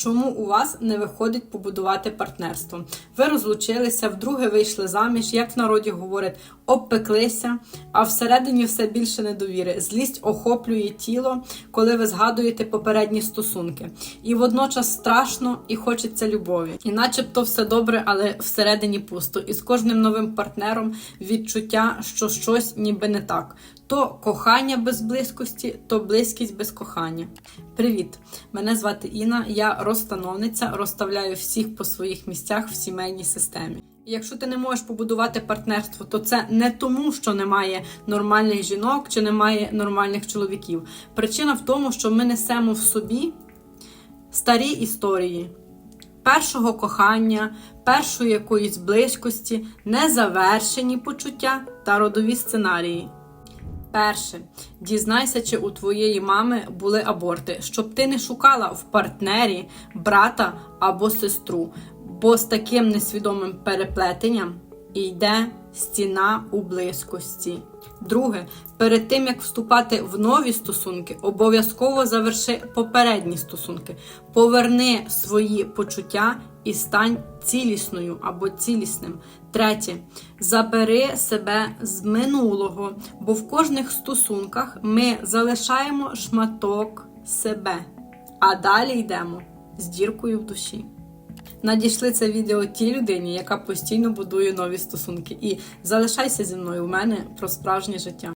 Чому у вас не виходить побудувати партнерство? Ви розлучилися, вдруге вийшли заміж, як в народі говорять, обпеклися, а всередині все більше недовіри. Злість охоплює тіло, коли ви згадуєте попередні стосунки. І водночас страшно і хочеться любові. І начебто все добре, але всередині пусто. І з кожним новим партнером відчуття, що щось ніби не так. То кохання без близькості, то близькість без кохання. Привіт! Мене звати Інна, я розстановниця, розставляю всіх по своїх місцях в сімейній системі. Якщо ти не можеш побудувати партнерство, то це не тому, що немає нормальних жінок чи немає нормальних чоловіків. Причина в тому, що ми несемо в собі старі історії першого кохання, першої якоїсь близькості, незавершені почуття та родові сценарії. Перше, дізнайся, чи у твоєї мами були аборти, щоб ти не шукала в партнері брата або сестру, бо з таким несвідомим переплетенням йде стіна у близькості. Друге, перед тим як вступати в нові стосунки, обов'язково заверши попередні стосунки, поверни свої почуття і стань цілісною або цілісним. Третє, забери себе з минулого, бо в кожних стосунках ми залишаємо шматок себе, а далі йдемо з діркою в душі. Надійшли це відео тій людині, яка постійно будує нові стосунки. І залишайся зі мною у мене про справжнє життя.